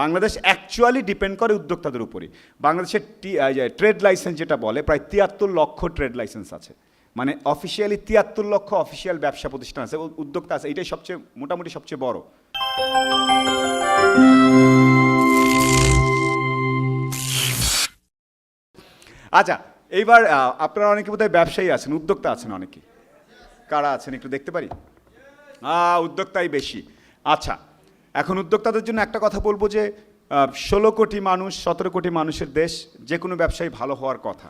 Bangladesh actually depend করে উদ্যোক্তাদের উপরে বাংলাদেশের ট্রেড লাইসেন্স যেটা বলে, প্রায় তিয়াত্তর লক্ষ ট্রেড লাইসেন্স আছে। মানে অফিসিয়ালি তিয়াত্তর লক্ষ অফিসিয়াল ব্যবসা প্রতিষ্ঠান আছে উদ্যোক্তা আছে। এটাই সবচেয়ে, মোটামুটি সবচেয়ে বড়। আচ্ছা এইবার আপনারা অনেকে বোধহয় ব্যবসায়ী আছেন, উদ্যোক্তা আছেন অনেকে। কারা আছেন একটু দেখতে পারি? উদ্যোক্তাই বেশি। আচ্ছা এখন উদ্যোক্তাদের জন্য একটা কথা বলব যে ষোলো কোটি মানুষ, সতেরো কোটি মানুষের দেশ যে কোনো ব্যবসায়ী ভালো হওয়ার কথা।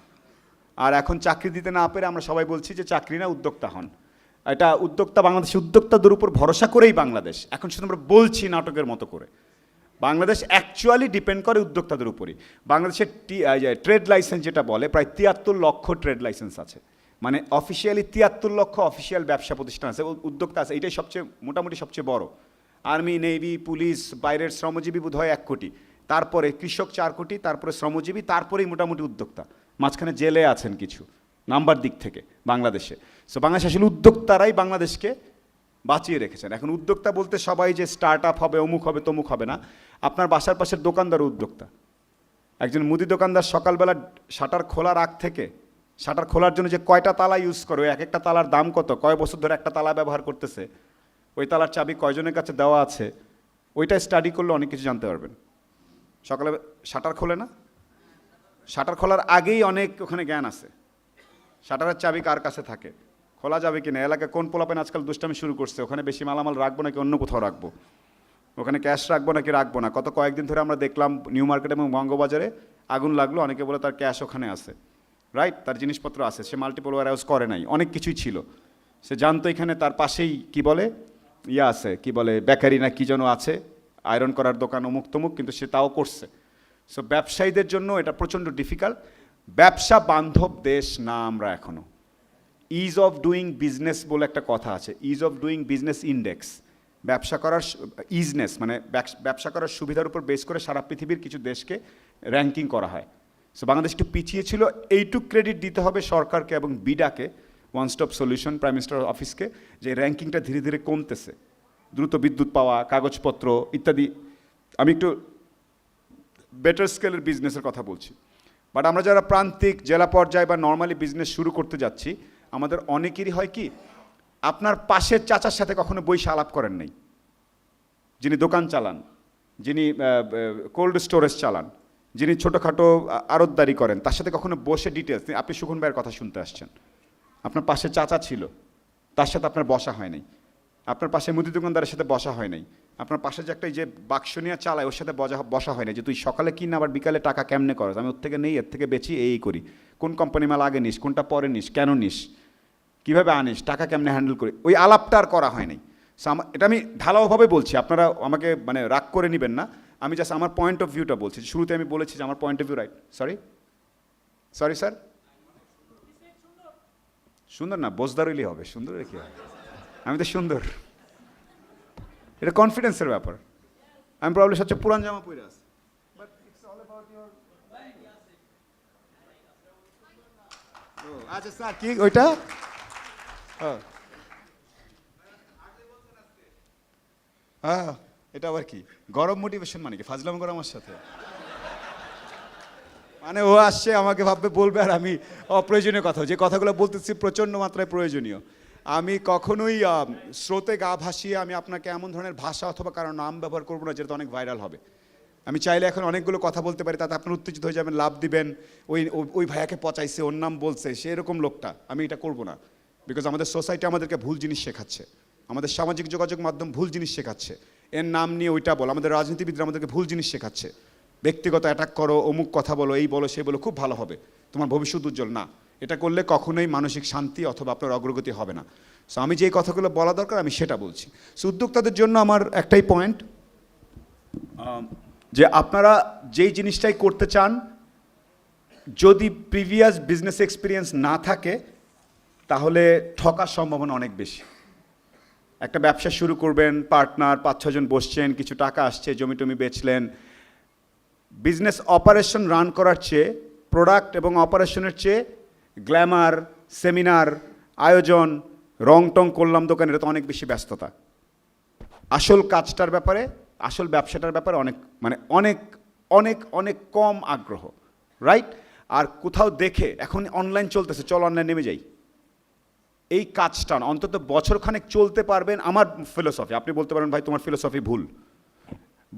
আর এখন চাকরি দিতে না পেরে আমরা সবাই বলছি যে চাকরি না উদ্যোক্তা হন। এটা উদ্যোক্তা, বাংলাদেশের উদ্যোক্তাদের উপর ভরসা করেই বাংলাদেশ। এখন শুধু আমরা বলছি নাটকের মতো করে। বাংলাদেশ অ্যাকচুয়ালি ডিপেন্ড করে উদ্যোক্তাদের উপরই। বাংলাদেশের টি ট্রেড লাইসেন্স যেটা বলে, প্রায় তিয়াত্তর লক্ষ ট্রেড লাইসেন্স আছে। মানে অফিসিয়ালি তিয়াত্তর লক্ষ অফিসিয়াল ব্যবসা প্রতিষ্ঠান আছে উদ্যোক্তা আছে। এটাই সবচেয়ে, মোটামুটি সবচেয়ে বড়। আর্মি, নেভি, পুলিশ, বাইরের শ্রমজীবী বোধ হয় এক কোটি। তারপরে কৃষক চার কোটি, তারপরে শ্রমজীবী, তারপরেই মোটামুটি উদ্যোক্তা। মাঝখানে জেলে আছেন কিছু, নাম্বার দিক থেকে, বাংলাদেশে। সো বাংলাদেশ আসলে উদ্যোক্তারাই বাংলাদেশকে বাঁচিয়ে রেখেছেন। এখন উদ্যোক্তা বলতে সবাই যে স্টার্ট আপ হবে, অমুক হবে, তমুক হবে না। আপনার বাসার পাশের দোকানদার উদ্যোক্তা। একজন মুদি দোকানদার সকালবেলা শাটার খোলার আগ থেকে, শাটার খোলার জন্য যে কয়টা তালা ইউজ করে এক একটা তালার দাম কত, কয় বছর ধরে একটা তালা ব্যবহার করতেছে ওই তালার চাবি কয়জনের কাছে দেওয়া আছে, ওইটা স্টাডি করলে অনেক কিছু জানতে পারবেন। সকালে শাটার খোলে না? শাটার খোলার আগেই অনেক ওখানে জ্ঞান আছে। শাটারের চাবি কার কাছে থাকে? খোলা যাবে কি না এলাকায় কোন পোলাপেন আজকাল দুষ্টামি শুরু করছে? ওখানে বেশি মালামাল রাখব নাকি অন্য কোথাও রাখব? ওখানে ক্যাশ রাখব নাকি রাখব না? কত কয়েকদিন ধরে আমরা দেখলাম নিউ মার্কেট এবং বঙ্গবাজারে আগুন লাগল, অনেকে বলে তার ক্যাশ ওখানে আছে। রাইট তার জিনিসপত্র আছে। সে মাল্টিপল ওয়ার হাউস করে নাই। অনেক কিছুই ছিল। সে জানতো এখানে তার পাশেই, কি বলে? ইয়া আছে, কি বলে, বেকারি না কি যেন আছে আয়রন করার দোকান অমুক তমুক, কিন্তু সে তাও করছে। সো ব্যবসায়ীদের জন্য এটা প্রচণ্ড ডিফিকাল্ট ব্যবসা বান্ধব দেশ না আমরা এখনও ইজ অফ ডুইং বিজনেস বলে একটা কথা আছে। Ease of doing business index ব্যবসা করার ইজনেস মানে ব্যবস- করার সুবিধার উপর বেস করে সারা পৃথিবীর কিছু দেশকে র্যাঙ্কিং করা হয়। সো বাংলাদেশ একটু পিছিয়ে ছিল। এইটুক ক্রেডিট দিতে হবে সরকারকে এবং বিডাকে। One stop solution prime minister অফিসকে যে র্যাঙ্কিংটা ধীরে ধীরে কমতেছে। দ্রুত বিদ্যুৎ পাওয়া, কাগজপত্র ইত্যাদি। আমি একটু বেটার স্কেলের বিজনেসের কথা বলছি। বাট আমরা যারা প্রান্তিক, জেলা পর্যায়ে বা নর্মালি বিজনেস শুরু করতে যাচ্ছি, আমাদের অনেকেরই হয় কি, আপনার পাশের চাচার সাথে কখনো বইসা আলাপ করেন নাই। যিনি দোকান চালান, যিনি কোল্ড স্টোরেজ চালান, যিনি ছোটোখাটো আ- আড়তদারি করেন, তার সাথে কখনো বসে ডিটেলস আপনি সুখন ভাইয়ের কথা শুনতে আসছেন। আপনার পাশে চাচা ছিল, তার সাথে আপনার বসা হয় নাই। আপনার পাশে মুদি দোকানদারের সাথে বসা হয় নাই। আপনার পাশে যে একটা যে বাক্স নিয়ে চালায়, ওর সাথে বজা বসা হয় না যে, তুই সকালে কিন আবার বিকালে টাকা কেমনে করস আমি ওর থেকে নেই, এর থেকে বেচি, এই করি। কোন কোম্পানি মাল আগে নিস, কোনটা পরে নিস, কেন নিস? কীভাবে আনিস, টাকা কেমনে হ্যান্ডেল করি? ওই আলাপটা আর করা হয় নাই। এটা আমি ঢালাওভাবে বলছি, আপনারা আমাকে মানে রাগ করে নেবেন না। আমি জাস্ট আমার পয়েন্ট অফ ভিউটা বলছি। শুরুতে আমি বলেছি যে, আমার point of view right sorry sorry sir সুন্দর না বোঝদার হইলেই হবে। সুন্দর কি? হবে আমি তো সুন্দর। এটা কনফিডেন্সের ব্যাপার। আমি প্রবলেম সবচেয়ে পুরান জামা পরে আছি। আচ্ছা স্যার, কি ওইটা। হ্যাঁ এটা আবার কি? গরম মোটিভেশন মানে কি? ফাজলাম গরম আমার সাথে? মানে ও আসছে, আমাকে ভাববে, বলবে আর আমি অপ্রয়োজনীয় কথা। যে কথাগুলো বলতেছি প্রচণ্ড মাত্রায় প্রয়োজনীয়। আমি কখনোই স্রোতে গা ভাসিয়ে আমি আপনাকে এমন ধরনের ভাষা অথবা কারও নাম ব্যবহার করব না, যেটা অনেক ভাইরাল হবে। আমি চাইলে এখন অনেকগুলো কথা বলতে পারি, তাতে আপনার উত্তেজিত হয়ে যাবেন, লাভ দিবেন। ওই ওই ভাইয়াকে পচাইছে, ওর নাম বলছে সে এরকম লোকটা। আমি এটা করব না। বিকজ আমাদের সোসাইটি আমাদেরকে ভুল জিনিস শেখাচ্ছে। আমাদের সামাজিক যোগাযোগ মাধ্যম ভুল জিনিস শেখাচ্ছে। এর নাম নিয়ে ওইটা বল। আমাদের রাজনীতিবিদরা আমাদেরকে ভুল জিনিস শেখাচ্ছে। ব্যক্তিগত অ্যাটাক করো, অমুক কথা বলো, এই বলো, সেই বলো, খুব ভালো হবে। তোমার ভবিষ্যৎ উজ্জ্বল। না, এটা করলে কখনোই মানসিক শান্তি অথবা আপনার অগ্রগতি হবে না। সো আমি যেই কথাগুলো বলা দরকার, আমি সেটা বলছি। সো উদ্যোক্তাদের জন্য আমার একটাই পয়েন্ট যে আপনারা যেই জিনিসটাই করতে চান, যদি প্রিভিয়াস বিজনেস এক্সপিরিয়েন্স না থাকে, তাহলে ঠকার সম্ভাবনা অনেক বেশি। একটা ব্যবসা শুরু করবেন পার্টনার পাঁচ ছজন বসছেন, কিছু টাকা আসছে জমি টমি বেচলেন বিজনেস অপারেশন রান করার চেয়ে প্রোডাক্ট এবং অপারেশনের চেয়ে গ্ল্যামার সেমিনার আয়োজন রং টং করলাম দোকানে, এটা তো অনেক বেশি ব্যস্ততা। আসল কাজটার ব্যাপারে, আসল ব্যবসাটার ব্যাপারে অনেক মানে অনেক অনেক অনেক কম আগ্রহ রাইট আর কোথাও দেখে, এখন অনলাইন চলতেছে, চল অনলাইন নেমে যাই। এই কাজটা অন্তত বছরখানেক চলতে পারবেন আমার ফিলোসফি আপনি বলতে পারেন, ভাই, তোমার ফিলোসফি ভুল।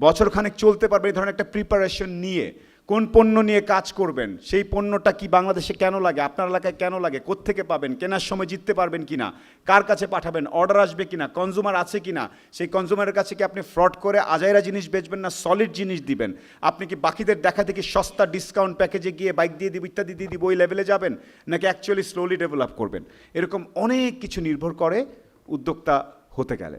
বছরখানেক চলতে পারবে এই ধরনের একটা প্রিপারেশন নিয়ে। কোন পণ্য নিয়ে কাজ করবেন, সেই পণ্যটা কি বাংলাদেশে কেন লাগে, আপনার এলাকায় কেন লাগে, কোত্থেকে পাবেন, কেনার সময় জিততে পারবেন কি না কার কাছে পাঠাবেন অর্ডার আসবে কিনা কনজুমার আছে কি না সেই কনজুমারের কাছে কি আপনি ফ্রড করে আজাইরা জিনিস বেচবেন না সলিড জিনিস দিবেন? আপনি কি বাকিদের দেখা দেখি সস্তা ডিসকাউন্ট প্যাকেজে গিয়ে বাইক দিয়ে দিব, ইত্যাদি দিয়ে দিব, ওই লেভেলে যাবেন? নাকি অ্যাকচুয়ালি স্লোলি ডেভেলপ করবেন? এরকম অনেক কিছু নির্ভর করে উদ্যোক্তা হতে গেলে।